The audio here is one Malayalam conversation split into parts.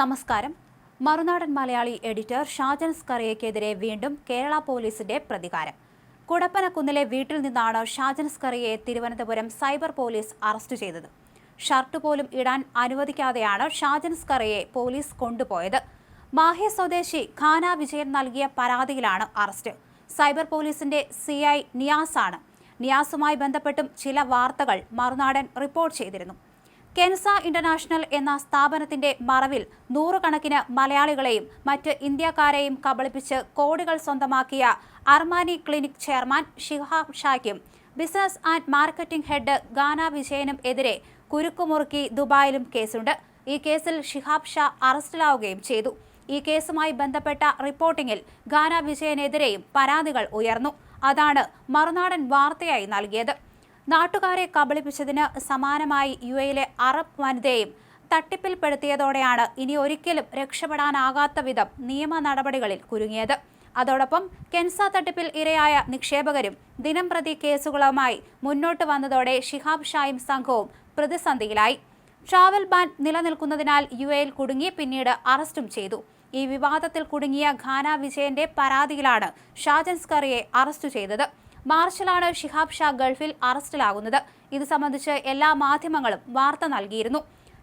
നമസ്കാരം. മറുനാടൻ മലയാളി എഡിറ്റർ ഷാജൻ സ്കറിയയ്ക്കെതിരെ വീണ്ടും കേരള പോലീസിന്റെ പ്രതികാരം. കുടപ്പനക്കുന്നിലെ വീട്ടിൽ നിന്നാണ് ഷാജൻ സ്കറിയെ തിരുവനന്തപുരം സൈബർ പോലീസ് അറസ്റ്റ് ചെയ്തത്. ഷർട്ട് പോലും ഇടാൻ അനുവദിക്കാതെയാണ് ഷാജൻ സ്കറിയെ പോലീസ് കൊണ്ടുപോയത്. മാഹ്യ സ്വദേശി ഖാന വിജയൻ നൽകിയ പരാതിയിലാണ് അറസ്റ്റ്. സൈബർ പോലീസിന്റെ സി ഐ നിയാസാണ്. നിയാസുമായി ബന്ധപ്പെട്ടും ചില വാർത്തകൾ മറുനാടൻ റിപ്പോർട്ട് ചെയ്തിരുന്നു. കെൻസ ഇന്റർനാഷണൽ എന്ന സ്ഥാപനത്തിന്റെ മറവിൽ നൂറുകണക്കിന് മലയാളികളെയും മറ്റ് ഇന്ത്യക്കാരെയും കബളിപ്പിച്ച് കോടികൾ സ്വന്തമാക്കിയ Armani clinic chairman Shihab ഷായ്ക്കും business and marketing head Gana വിജയനും എതിരെ കുരുക്കുമുറുക്കി ദുബായിലും കേസുണ്ട്. ഈ കേസിൽ ഷിഹാബ് ഷാ അറസ്റ്റിലാവുകയും ചെയ്തു. ഈ കേസുമായി ബന്ധപ്പെട്ട റിപ്പോർട്ടിംഗിൽ ഗാന വിജയനെതിരെയും പരാതികൾ ഉയർന്നു. അതാണ് മറുനാടൻ വാർത്തയായി നൽകിയത്. നാട്ടുകാരെ കബളിപ്പിച്ചതിന് സമാനമായി യു എയിലെ അറബ് വനിതയെയും തട്ടിപ്പിൽപ്പെടുത്തിയതോടെയാണ് ഇനി ഒരിക്കലും രക്ഷപ്പെടാനാകാത്ത വിധം നിയമ നടപടികളിൽ കുരുങ്ങിയത്. അതോടൊപ്പം കെൻസ തട്ടിപ്പിൽ ഇരയായ നിക്ഷേപകരും ദിനം പ്രതി കേസുകളുമായി മുന്നോട്ട് വന്നതോടെ ഷിഹാബ് ഷായും സംഘവും പ്രതിസന്ധിയിലായി. ട്രാവൽ ബാൻ നിലനിൽക്കുന്നതിനാൽ യു എയിൽ കുടുങ്ങി പിന്നീട് അറസ്റ്റും ചെയ്തു. ഈ വിവാദത്തിൽ കുടുങ്ങിയ ഖാന വിജയന്റെ പരാതിയിലാണ് ഷാജൻസ്കറിയെ അറസ്റ്റ് ചെയ്തത്. മാർച്ചിലാണ് ഷിഹാബ് ഷാ ഗൾഫിൽ അറസ്റ്റിലാകുന്നത്. ഇത് സംബന്ധിച്ച് എല്ലാ മാധ്യമങ്ങളും വാർത്ത നൽകിയിരുന്നു.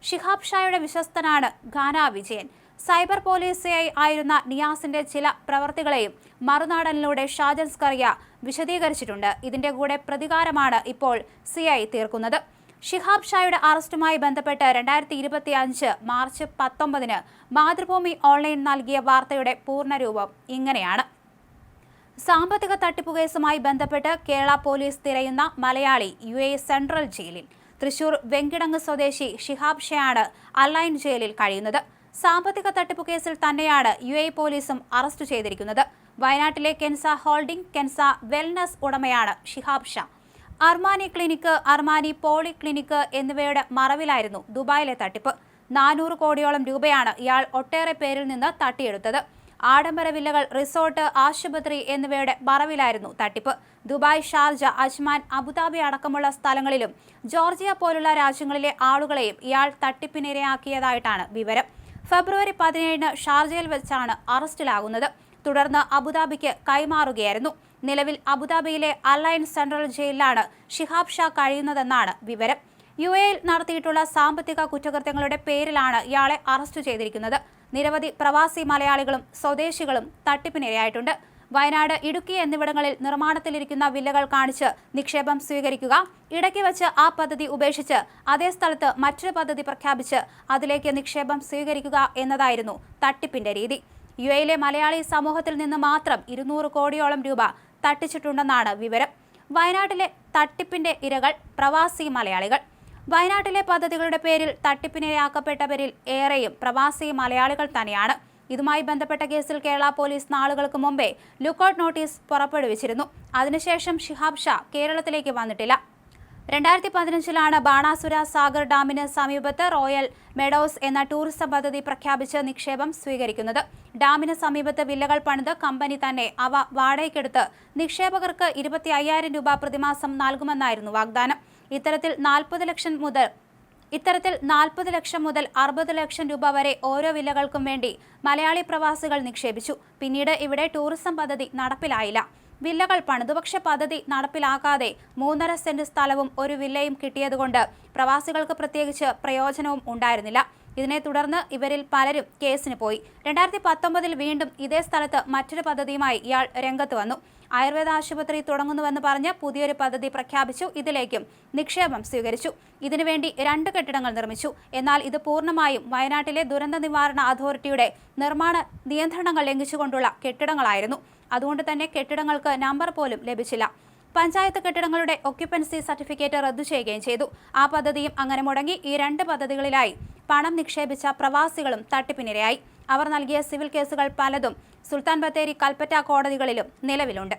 ഷിഹാബ് ഷായുടെ വിശ്വസ്തനാണ് ഖാന വിജയൻ. സൈബർ പോലീസ് ആയിരുന്ന നിയാസിന്റെ ചില പ്രവർത്തികളെയും മറുനാടനിലൂടെ ഷാജൻ സ്കറിയ വിശദീകരിച്ചിട്ടുണ്ട്. ഇതിന്റെ കൂടെ പ്രതികാരമാണ് ഇപ്പോൾ സി ഐ തീർക്കുന്നത്. ഷിഹാബ് ഷായുടെ അറസ്റ്റുമായി ബന്ധപ്പെട്ട് രണ്ടായിരത്തി ഇരുപത്തി അഞ്ച് മാർച്ച് പത്തൊമ്പതിന് മാതൃഭൂമി ഓൺലൈൻ നൽകിയ വാർത്തയുടെ പൂർണരൂപം ഇങ്ങനെയാണ്. സാമ്പത്തിക തട്ടിപ്പ് കേസുമായി ബന്ധപ്പെട്ട് കേരള പോലീസ് തിരയുന്ന മലയാളി യു എ സെൻട്രൽ ജയിലിൽ. തൃശൂർ വെങ്കിടങ്ങ് സ്വദേശി ഷിഹാബ് ഷെയാണ് അലൈൻ ജയിലിൽ കഴിയുന്നത്. സാമ്പത്തിക തട്ടിപ്പ് കേസിൽ തന്നെയാണ് യു എ പോലീസും അറസ്റ്റ് ചെയ്തിരിക്കുന്നത്. വയനാട്ടിലെ കെൻസ ഹോൾഡിംഗ് കെൻസ വെൽനസ് ഉടമയാണ് Shihab Shah. Armani clinic Armani polyclinic എന്നിവയുടെ മറവിലായിരുന്നു ദുബായിലെ തട്ടിപ്പ്. നാനൂറ് കോടിയോളം രൂപയാണ് ഇയാൾ ഒട്ടേറെ പേരിൽ നിന്ന് തട്ടിയെടുത്തത്. ആഡംബര വില്ലകൾ റിസോർട്ട് ആശുപത്രി എന്നിവയുടെ മറവിലായിരുന്നു തട്ടിപ്പ്. ദുബായ് ഷാർജ അജ്മാൻ അബുദാബി അടക്കമുള്ള സ്ഥലങ്ങളിലും ജോർജിയ പോലുള്ള രാജ്യങ്ങളിലെ ആളുകളെയും ഇയാൾ തട്ടിപ്പിനിരയാക്കിയതായിട്ടാണ് വിവരം. ഫെബ്രുവരി പതിനേഴിന് ഷാർജയിൽ വെച്ചാണ് അറസ്റ്റിലാകുന്നത്. തുടർന്ന് അബുദാബിക്ക് കൈമാറുകയായിരുന്നു. നിലവിൽ അബുദാബിയിലെ അലയൻസ് സെൻട്രൽ ജയിലിലാണ് ഷിഹാബ് ഷാ കഴിയുന്നതെന്നാണ് വിവരം. യു എയിൽ നടത്തിയിട്ടുള്ള സാമ്പത്തിക കുറ്റകൃത്യങ്ങളുടെ പേരിലാണ് ഇയാളെ അറസ്റ്റ് ചെയ്തിരിക്കുന്നത്. നിരവധി പ്രവാസി മലയാളികളും സ്വദേശികളും തട്ടിപ്പിനിരയായിട്ടുണ്ട്. വയനാട് ഇടുക്കി എന്നിവിടങ്ങളിൽ നിർമ്മാണത്തിലിരിക്കുന്ന വില്ലകൾ കാണിച്ച് നിക്ഷേപം സ്വീകരിക്കുക. ഇടയ്ക്ക് വെച്ച് ആ പദ്ധതി ഉപേക്ഷിച്ച് അതേ സ്ഥലത്ത് മറ്റൊരു പദ്ധതി പ്രഖ്യാപിച്ച് അതിലേക്ക് നിക്ഷേപം സ്വീകരിക്കുക എന്നതായിരുന്നു തട്ടിപ്പിന്റെ രീതി. യു എയിലെ മലയാളി സമൂഹത്തിൽ നിന്ന് മാത്രം ഇരുന്നൂറ് കോടിയോളം രൂപ തട്ടിച്ചിട്ടുണ്ടെന്നാണ് വിവരം. വയനാട്ടിലെ തട്ടിപ്പിന്റെ ഇരകൾ പ്രവാസി മലയാളികൾ. വയനാട്ടിലെ പദ്ധതികളുടെ പേരിൽ തട്ടിപ്പിനിരയാക്കപ്പെട്ടവരിൽ ഏറെയും പ്രവാസി മലയാളികൾ തന്നെയാണ്. ഇതുമായി ബന്ധപ്പെട്ട കേസിൽ കേരള പോലീസ് നാളുകൾക്ക് മുമ്പേ ലുക്കൌട്ട് നോട്ടീസ് പുറപ്പെടുവിച്ചിരുന്നു. അതിനുശേഷം ഷിഹാബ് ഷാ കേരളത്തിലേക്ക് വന്നിട്ടില്ല. രണ്ടായിരത്തി പതിനഞ്ചിലാണ് ബാണാസുര സാഗർ ഡാമിന് സമീപത്ത് റോയൽ മെഡോസ് എന്ന ടൂറിസം പദ്ധതി പ്രഖ്യാപിച്ച് നിക്ഷേപം സ്വീകരിക്കുന്നത്. ഡാമിന് സമീപത്ത് വില്ലകൾ പണിത് കമ്പനി തന്നെ അവ വാടകയ്ക്കെടുത്ത് നിക്ഷേപകർക്ക് ഇരുപത്തി അയ്യായിരം രൂപ പ്രതിമാസം നൽകുമെന്നായിരുന്നു വാഗ്ദാനം. ഇത്തരത്തിൽ നാൽപ്പത് ലക്ഷം മുതൽ ഇത്തരത്തിൽ നാൽപ്പത് ലക്ഷം മുതൽ അറുപത് ലക്ഷം രൂപ വരെ ഓരോ വില്ലകൾക്കും വേണ്ടി മലയാളി പ്രവാസികൾ നിക്ഷേപിച്ചു. പിന്നീട് ഇവിടെ ടൂറിസം പദ്ധതി നടപ്പിലായില്ല. വില്ലകൾ പണിതു പക്ഷെ പദ്ധതി നടപ്പിലാക്കാതെ മൂന്നര സെന്റ് സ്ഥലവും ഒരു വില്ലയും കിട്ടിയതുകൊണ്ട് പ്രവാസികൾക്ക് പ്രത്യേകിച്ച് പ്രയോജനവും ഉണ്ടായിരുന്നില്ല. ഇതിനെ തുടർന്ന് ഇവരിൽ പലരും കേസിന് പോയി. രണ്ടായിരത്തി പത്തൊമ്പതിൽ വീണ്ടും ഇതേ സ്ഥലത്ത് മറ്റൊരു പദ്ധതിയുമായി ഇയാൾ രംഗത്ത് വന്നു. ആയുർവേദ ആശുപത്രി തുടങ്ങുന്നുവെന്ന് പറഞ്ഞ് പുതിയൊരു പദ്ധതി പ്രഖ്യാപിച്ചു. ഇതിലേക്കും നിക്ഷേപം സ്വീകരിച്ചു. ഇതിനുവേണ്ടി രണ്ട് കെട്ടിടങ്ങൾ നിർമ്മിച്ചു. എന്നാൽ ഇത് പൂർണമായും വയനാട്ടിലെ ദുരന്ത നിവാരണ അതോറിറ്റിയുടെ നിർമ്മാണ നിയന്ത്രണങ്ങൾ ലംഘിച്ചുകൊണ്ടുള്ള കെട്ടിടങ്ങളായിരുന്നു. അതുകൊണ്ട് തന്നെ കെട്ടിടങ്ങൾക്ക് നമ്പർ പോലും ലഭിച്ചില്ല. പഞ്ചായത്ത് കെട്ടിടങ്ങളുടെ ഒക്യുപ്പൻസി സർട്ടിഫിക്കറ്റ് റദ്ദു ചെയ്യുകയും ചെയ്തു. ആ പദ്ധതിയും അങ്ങനെ മുടങ്ങി ഈ രണ്ട് പദ്ധതികളിലായി പണം നിക്ഷേപിച്ച പ്രവാസികളും തട്ടിപ്പിനിരയായി. അവർ നൽകിയ സിവിൽ കേസുകൾ പലതും സുൽത്താൻ ബത്തേരി കൽപ്പറ്റ കോടതികളിലും നിലവിലുണ്ട്.